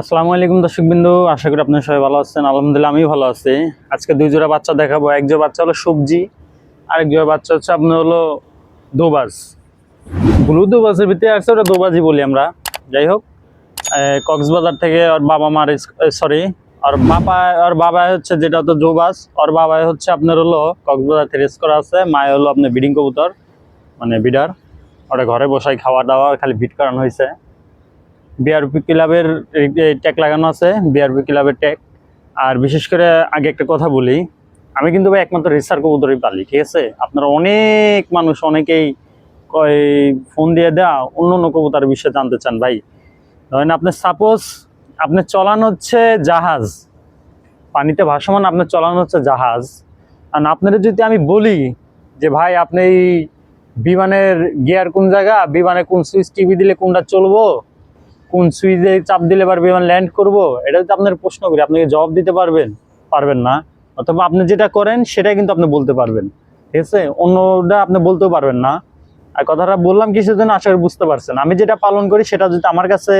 আসসালামু আলাইকুম দর্শক বিন্দু আশা করি আপনারা সবাই ভালো আছেন। আলহামদুলিল্লাহ আমি ভালো আছি। আজকে দুই জোড়া বাচ্চা দেখাবো। এক জোড়া বাচ্চা হলো সবজি, আরেক জোড়া বাচ্চা হচ্ছে আপনার হলো দোবাজ। ব্লু দোবাজের ভিতরে আসছে ওটা দোবাজই বলি আমরা। যাই হোক কক্সবাজার থেকে ওর বাবা মার সরি আর বাবা আর বাবা হচ্ছে যেটা হতো দোবাজ আর বাবা হচ্ছে আপনার হলো কক্সবাজার থেকে রেস করা আছে। মায় হলো আপনার বিডিং কবুতর মানে বিডার। ওটা ঘরে বসাই খাওয়া দাওয়া, খালি ভিট করানো হয়েছে। বিআরপি ক্লাবের ট্যাগ লাগানো আছে বিআরপি ক্লাবের ট্যাগ আর বিশেষ করে আগে একটা কথা বলি, আমি কিন্তু ভাই একমাত্র রিসার কবুতরই পালি, ঠিক আছে? আপনারা অনেক মানুষ অনেকেই কয়, ফোন দিয়ে দেওয়া অন্য অন্য কবুতার বিষয়ে জানতে চান ভাই। ধরেন আপনার সাপোজ আপনি চলানো হচ্ছে জাহাজ, পানিতে ভাসমান আপনার চলানো হচ্ছে জাহাজ। আর আপনাদের যদি আমি বলি যে ভাই, আপনি বিমানের গিয়ার কোন জায়গা, বিমানে কোন সুইচ টিভি দিলে কোনটা চলবো? কোন সুইচে চাপ দিলে এবার বিমান ল্যান্ড করব, এটা যদি আপনার প্রশ্ন করি। আপনি কি জবাব দিতে পারবেন? পারবেন না। অথবা আপনি যেটা করেন সেটাই কিন্তু আপনি বলতে পারবেন। ঠিক আছে? অন্যটা আপনি বলতেও পারবেন না। আর কথাটা বললাম কিসের জন্য আশা করি বুঝতে পারছেন। আমি যেটা পালন করি, সেটা যদি আমার কাছে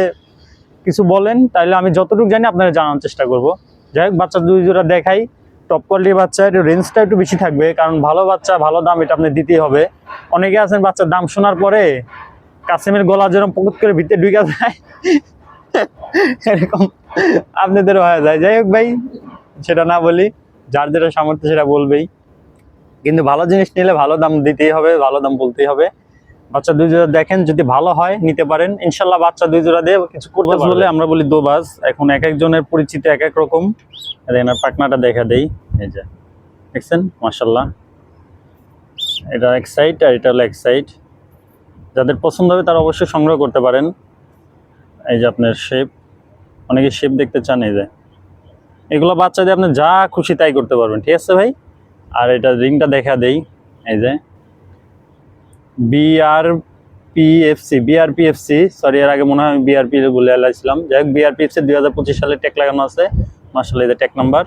কিছু বলেন, তাহলে আমি যতটুকু জানি আপনারা জানার চেষ্টা করব। যাই হোক, বাচ্চা দুই জোড়া দেখাই। টপ কোয়ালিটির বাচ্চা, একটু রেঞ্জটা একটু বেশি থাকবে। কারণ ভালো বাচ্চা, ভালো দাম এটা আপনি দিতেই হবে। অনেকে আছেন বাচ্চার দাম শোনার পরে কাসিমের গলা যেরকম পকুত করে ভিতরে ঢুকে যায় এরকম আপনাদের হয়ে যায়। যাই হোক ভাই সেটা না বলি যার যেটা সামর্থ্য সেটা বলবেই। কিন্তু ভালো জিনিস নিলে ভালো দাম দিতেই হবে ভালো দাম বলতেই হবে। বাচ্চা দুই জোড়া দেখেন যদি ভালো হয় নিতে পারেন। ইনশাল্লাহ বাচ্চা দুই জোড়া দিয়ে কিছু করতে বলে আমরা বলি দোবাজ এখন এক একজনের পরিচিত এক এক রকম। দেখেন আর পাকনাটা দেখা দেই এই যে। দেখছেন? মাসাল্লাহ এটা এক সাইড আর এটা হলো এক সাইড যাদের পছন্দ হবে তারা অবশ্যই সংগ্রহ করতে পারেন। এই যে আপনার শেপ অনেকে শেপ দেখতে চান এই যে। এগুলো বাচ্চা দিয়ে আপনি যা খুশি তাই করতে পারবেন, ঠিক আছে ভাই? আর এটা রিংটা দেখা দেই, এই যে। বিআর পিএফসি বিআরপিএফসি সরি এর আগে মনে হয় আমি বিআরপি বলে এলাইছিলাম যাই হোক বিআরপিএফসি দুই হাজার পঁচিশ সালে ট্যাগ লাগানো আছে। মার্শাল এই যে ট্যাগ নাম্বার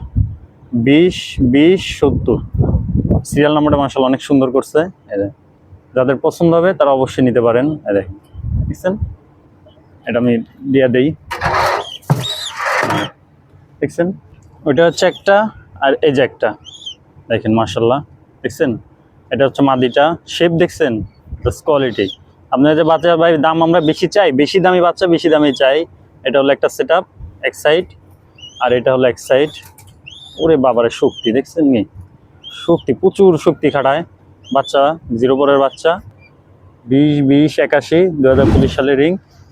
বিশ বিশ, সত্তর। সিরিয়াল নাম্বারটা মার্শাল অনেক সুন্দর করছে, এই যে। যাদের পছন্দ হবে, তারা অবশ্যই নিতে পারেন। দেখছেন? এটা আমি দিয়ে দেই। দেখছেন? ওইটা হচ্ছে একটা, আর এই যে একটা। দেখেন মার্শাল্লাহ দেখছেন? এটা হচ্ছে মাদিটা। শেপ দেখছেন? জাস্ট কোয়ালিটি আপনার যে বাচ্চা ভাই, দাম আমরা বেশি চাই, বেশি দামি বাচ্চা, বেশি দামি চাই। এটা হলো একটা সেট আপ এক সাইড আর এটা হলো এক সাইড ওরে বাবারে, শক্তি, দেখছেন নি শক্তি, প্রচুর শক্তি খাটায়। বাচ্চা, জিরো পরের বাচ্চা, বিশ বিশ, একাশি দু হাজার পঁচিশ সালের রিং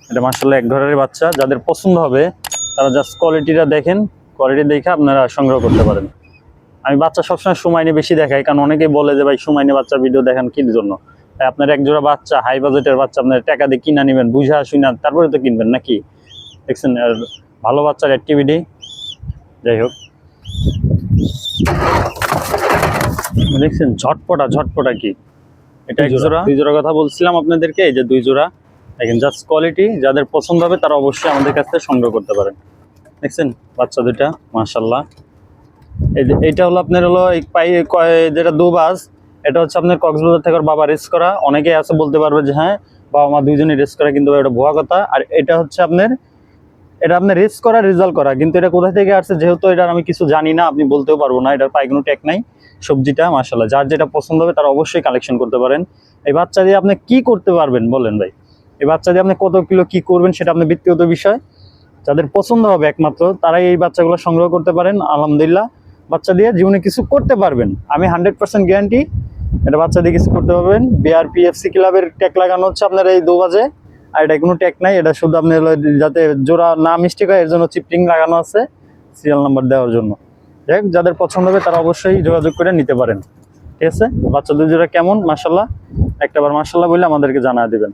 এটা মার্শাল্লাহ এক ঘরের বাচ্চা। যাদের পছন্দ হবে, তারা জাস্ট কোয়ালিটিটা দেখেন কোয়ালিটি দেখে আপনারা সংগ্রহ করতে পারেন। আমি বাচ্চা সবসময় সময় নিয়ে বেশি দেখাই, কারণ অনেকেই বলে যে, ভাই, সময় নিয়ে বাচ্চা ভিডিও দেখান কি জন্য? তাই আপনার এক জোড়া বাচ্চা হাই বাজেটের বাচ্চা, আপনার টাকা দিয়ে কিনা নেবেন, বুঝা শুনা তারপরে তো কিনবেন নাকি? দেখছেন, আর ভালো বাচ্চার অ্যাক্টিভিটি যাই হোক। দেখছেন ঝটপটা ঝটপটা কি? এটা এক জোড়া। দুই জোড়া কথা বলছিলাম আপনাদেরকে এই যে দুই জোড়া। দেখেন জাস্ট কোয়ালিটি যাদের পছন্দ হবে তারা অবশ্যই আমাদের কাছ থেকে সংগ্রহ করতে পারেন। দেখছেন বাচ্চা দুইটা মাশাল্লাহ এই যে এইটা হলো আপনার হলো এই পাই কয়- যেটা দুবাস এটা হচ্ছে আপনার কক্সবাজার থেকে বাবা রেস করা। অনেকে আছে বলতে পারবে যে হ্যাঁ বাবা মা দুইজনই রেস করা কিন্তু এটা ভুয়া কথা। আর এটা হচ্ছে আপনার এটা আপনার রেস করা রেজাল্ট করা। কিন্তু এটা কোথা থেকে আসছে যেহেতু এটা আমি কিছু জানি না, আপনি বলতেও পারব না। এটার পায়ে কোনো ট্যাগ নাই, সবজিটা মাসাল্লাহ যার যেটা পছন্দ হবে তারা অবশ্যই কালেকশন করতে পারেন। এই বাচ্চা দিয়ে আপনি কি করতে পারবেন বলেন ভাই? এই বাচ্চা দিয়ে আপনি কত কিলো কি করবেন সেটা আপনার ব্যক্তিগত বিষয়। যাদের পছন্দ হবে একমাত্র, তারাই এই বাচ্চাগুলো সংগ্রহ করতে পারেন, আলহামদুলিল্লাহ। বাচ্চা দিয়ে জীবনে কিছু করতে পারবেন। আমি হান্ড্রেড পার্সেন্ট গ্যারান্টি এটা বাচ্চা দিয়ে কিছু করতে পারবেন। বিআরপিএফসি ক্লাবের ট্যাগ লাগানো হচ্ছে আপনার এই দু বাজে আর এটা কোনো ট্যাক নাই, এটা শুধু আপনি যাতে জোড়া না মিস্টেক হয় এর জন্য চিপটিং লাগানো আছে সিরিয়াল নাম্বার দেওয়ার জন্য। দেখ যাদের পছন্দ হবে তারা অবশ্যই যোগাযোগ করে নিতে পারেন। ঠিক আছে? বাচ্চাদের জোড়া কেমন? মাসাল্লাহ একটাবার মাসাল্লাহ বলে আমাদেরকে জানা দিবেন।